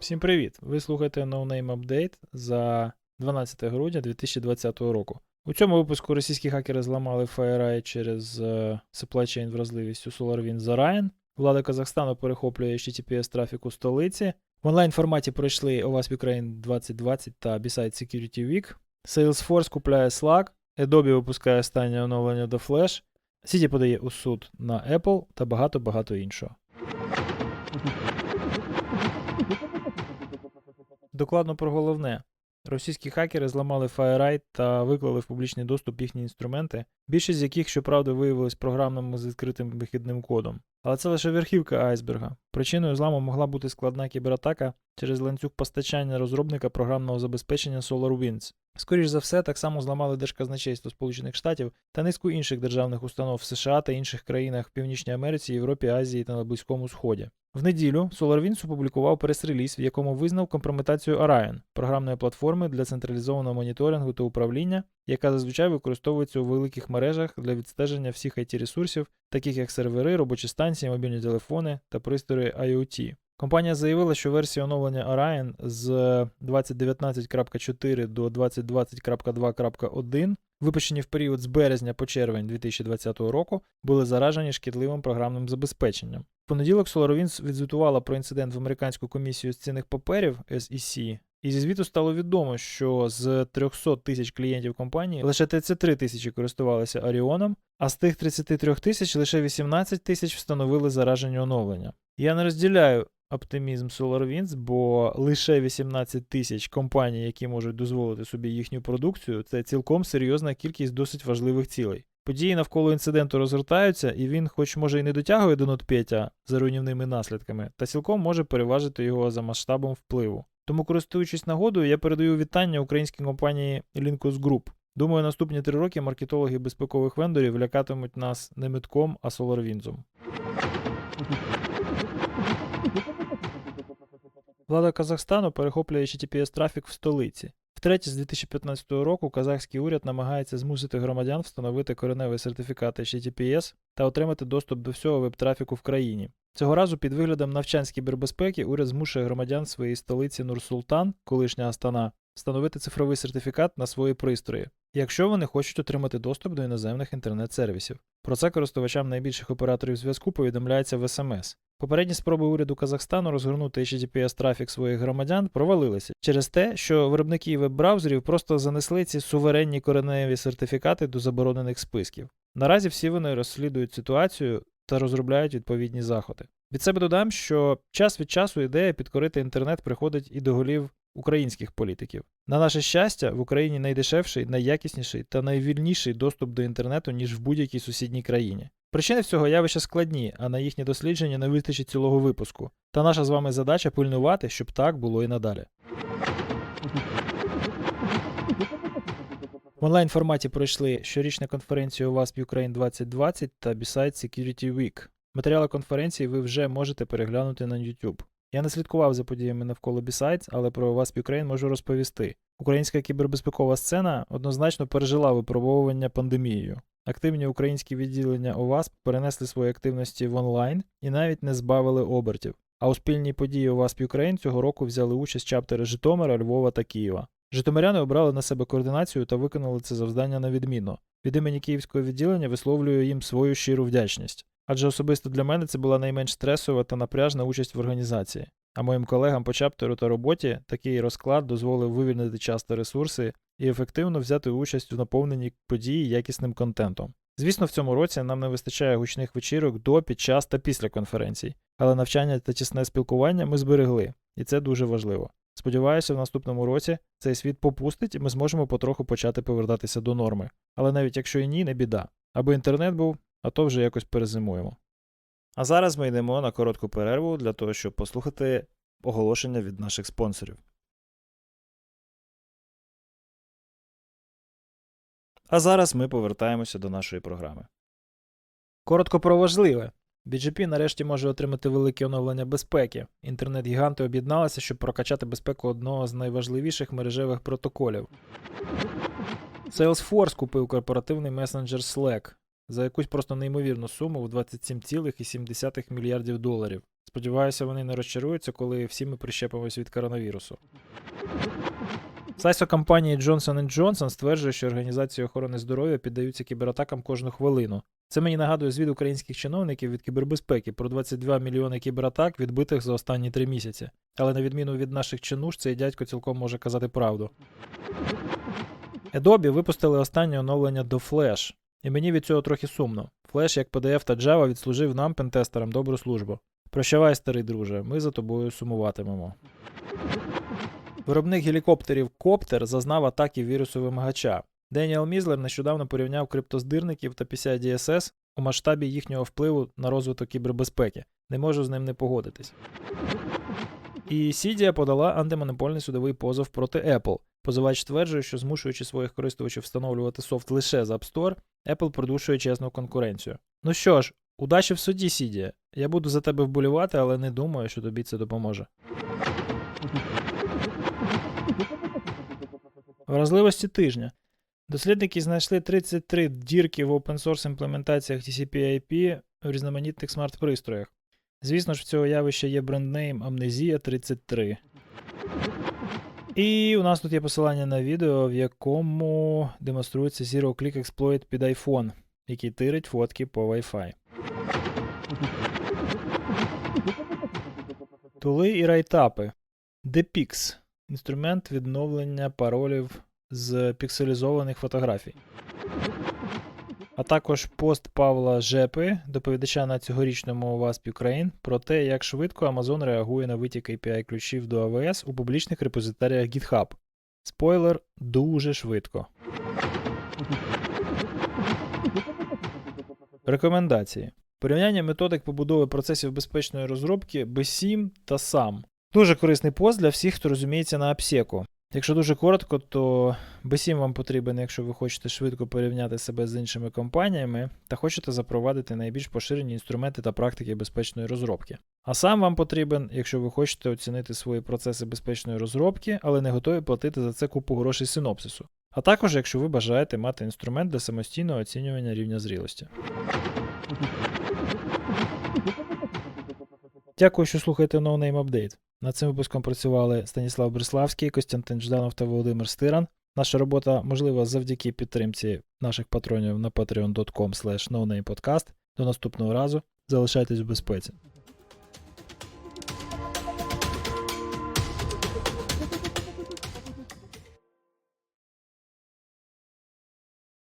Всім привіт! Ви слухаєте No Name Update за 12 грудня 2020 року. У цьому випуску російські хакери зламали FireEye через е, supply chain вразливість у SolarWinds за Ryan. Влада Казахстану перехоплює HTTPS трафік у столиці. В онлайн форматі пройшли OWASP Ukraine 2020 та B-Side Security Week. Salesforce купляє Slack. Adobe випускає останнє оновлення до Flash. Сіті подає у суд на Apple та багато-багато іншого. Докладно про головне. Російські хакери зламали FireEye та виклали в публічний доступ їхні інструменти, більшість з яких, щоправда, виявились програмними з відкритим вихідним кодом. Але це лише верхівка айсберга. Причиною зламу могла бути складна кібератака через ланцюг постачання розробника програмного забезпечення SolarWinds. Скоріш за все, так само зламали Держказначейство Сполучених Штатів та низку інших державних установ в США та інших країнах в Північній Америці, Європі, Азії та на Близькому Сході. В неділю SolarWinds опублікував прес-реліз, в якому визнав компрометацію Orion, програмної платформи для централізованого моніторингу та управління, яка зазвичай використовується у великих мережах для відстеження всіх it ресурсів, таких як сервери, робочі станції, мобільні телефони та пристрої IoT. Компанія заявила, що версії оновлення Orion з 2019.4 до 2020.2.1, випущені в період з березня по червень 2020 року, були заражені шкідливим програмним забезпеченням. В понеділок SolarWinds відзвітувала про інцидент в американську комісію з цінних паперів SEC, і зі звіту стало відомо, що з 300 тисяч клієнтів компанії лише 33 тисячі користувалися Оріоном, а з тих 33 тисяч лише 18 тисяч встановили заражені оновлення. Я не розділяю оптимізм SolarWinds, бо лише 18 тисяч компаній, які можуть дозволити собі їхню продукцію, це цілком серйозна кількість досить важливих цілей. Події навколо інциденту розгортаються, і він, хоч може і не дотягує до NotPetya за руйнівними наслідками, та цілком може переважити його за масштабом впливу. Тому, користуючись нагодою, я передаю вітання українській компанії Linkus Group. Думаю, наступні три роки маркетологи безпекових вендорів лякатимуть нас не метком, а SolarWinds. Влада Казахстану перехоплює HTTPS трафік в столиці. Втретє, з 2015 року казахський уряд намагається змусити громадян встановити кореневий сертифікат HTTPS та отримати доступ до всього веб-трафіку в країні. Цього разу під виглядом навчань кібербезпеки уряд змушує громадян своєї столиці Нур-Султан, колишня Астана, встановити цифровий сертифікат на свої пристрої, якщо вони хочуть отримати доступ до іноземних інтернет-сервісів. Про це користувачам найбільших операторів зв'язку повідомляється в СМС. Попередні спроби уряду Казахстану розгорнути HTTPS трафік своїх громадян провалилися через те, що виробники веб-браузерів просто занесли ці суверенні кореневі сертифікати до заборонених списків. Наразі всі вони розслідують ситуацію та розробляють відповідні заходи. Від себе додам, що час від часу ідея підкорити інтернет приходить і до голів українських політиків. На наше щастя, в Україні найдешевший, найякісніший та найвільніший доступ до інтернету, ніж в будь-якій сусідній країні. Причини всього явища складні, а на їхнє дослідження не вистачить цілого випуску. Та наша з вами задача пильнувати, щоб так було і надалі. В онлайн форматі пройшли щорічна конференція WASP Ukraine 2020 та B-Side Security Week. Матеріали конференції ви вже можете переглянути на YouTube. Я не слідкував за подіями навколо B-Sides, але про WASP Ukraine можу розповісти. Українська кібербезпекова сцена однозначно пережила випробовування пандемією. Активні українські відділення ОВАСП перенесли свої активності в онлайн і навіть не збавили обертів. А у спільній події ОВАСП Ukraine цього року взяли участь чаптери Житомира, Львова та Києва. Житомиряни обрали на себе координацію та виконали це завдання на відмінно. Від імені київського відділення висловлюю їм свою щиру вдячність. Адже особисто для мене це була найменш стресова та напряжна участь в організації. А моїм колегам по чаптеру та роботі такий розклад дозволив вивільнити час та ресурси і ефективно взяти участь у наповненні події якісним контентом. Звісно, в цьому році нам не вистачає гучних вечірок до, під час та після конференцій, але навчання та тісне спілкування ми зберегли, і це дуже важливо. Сподіваюся, в наступному році цей світ попустить і ми зможемо потроху почати повертатися до норми. Але навіть якщо і ні, не біда. Аби інтернет був, а то вже якось перезимуємо. А зараз ми йдемо на коротку перерву для того, щоб послухати оголошення від наших спонсорів. А зараз ми повертаємося до нашої програми. Коротко про важливе. BGP нарешті може отримати велике оновлення безпеки. Інтернет-гіганти об'єдналися, щоб прокачати безпеку одного з найважливіших мережевих протоколів. Salesforce купив корпоративний месенджер Slack. За якусь просто неймовірну суму в 27,7 мільярдів доларів. Сподіваюся, вони не розчаруються, коли всі ми прищепимось від коронавірусу. Сайсо компанії Johnson Johnson стверджує, що організації охорони здоров'я піддаються кібератакам кожну хвилину. Це мені нагадує звіт українських чиновників від кібербезпеки про 22 мільйони кібератак, відбитих за останні три місяці. Але на відміну від наших чинуш, цей дядько цілком може казати правду. Adobe випустили останнє оновлення до Flash, і мені від цього трохи сумно. Flash, як PDF та Java, відслужив нам, пентестерам, добру службу. Прощавай, старий друже, ми за тобою сумуватимемо. Виробник гелікоптерів Коптер зазнав атаки вірусу вимагача. Деніел Мізлер нещодавно порівняв криптоздирників та PCI DSS у масштабі їхнього впливу на розвиток кібербезпеки. Не можу з ним не погодитись. І Сідія подала антимонопольний судовий позов проти Apple. Позивач стверджує, що змушуючи своїх користувачів встановлювати софт лише з App Store, Apple продушує чесну конкуренцію. Ну що ж, удачі в суді, Сідія. Я буду за тебе вболівати, але не думаю, що тобі це допоможе. Вразливості тижня. Дослідники знайшли 33 дірки в open-source імплементаціях TCP/IP в різноманітних смарт-пристроях. Звісно ж, в цього явища є бренднейм Amnesia 33. І у нас тут є посилання на відео, в якому демонструється Zero Click Exploit під iPhone, який тирить фотки по Wi-Fi. Тули і райтапи. DePix – інструмент відновлення паролів з пікселізованих фотографій. А також пост Павла Жепи, доповідача на цьогорічному WASP Ukraine, про те, як швидко Amazon реагує на витік API ключів до AWS у публічних репозиторіях GitHub. Спойлер дуже швидко. Рекомендації. Порівняння методик побудови процесів безпечної розробки B7 та SAM. Дуже корисний пост для всіх, хто розуміється на апсеку. Якщо дуже коротко, то B7 вам потрібен, якщо ви хочете швидко порівняти себе з іншими компаніями та хочете запровадити найбільш поширені інструменти та практики безпечної розробки. А сам вам потрібен, якщо ви хочете оцінити свої процеси безпечної розробки, але не готові платити за це купу грошей синопсису. А також, якщо ви бажаєте мати інструмент для самостійного оцінювання рівня зрілості. Дякую, що слухаєте No Name Update. Над цим випуском працювали Станіслав Бриславський, Костянтин Жданов та Володимир Стиран. Наша робота можлива завдяки підтримці наших патронів на patreon.com. До наступного разу. Залишайтесь в безпеці.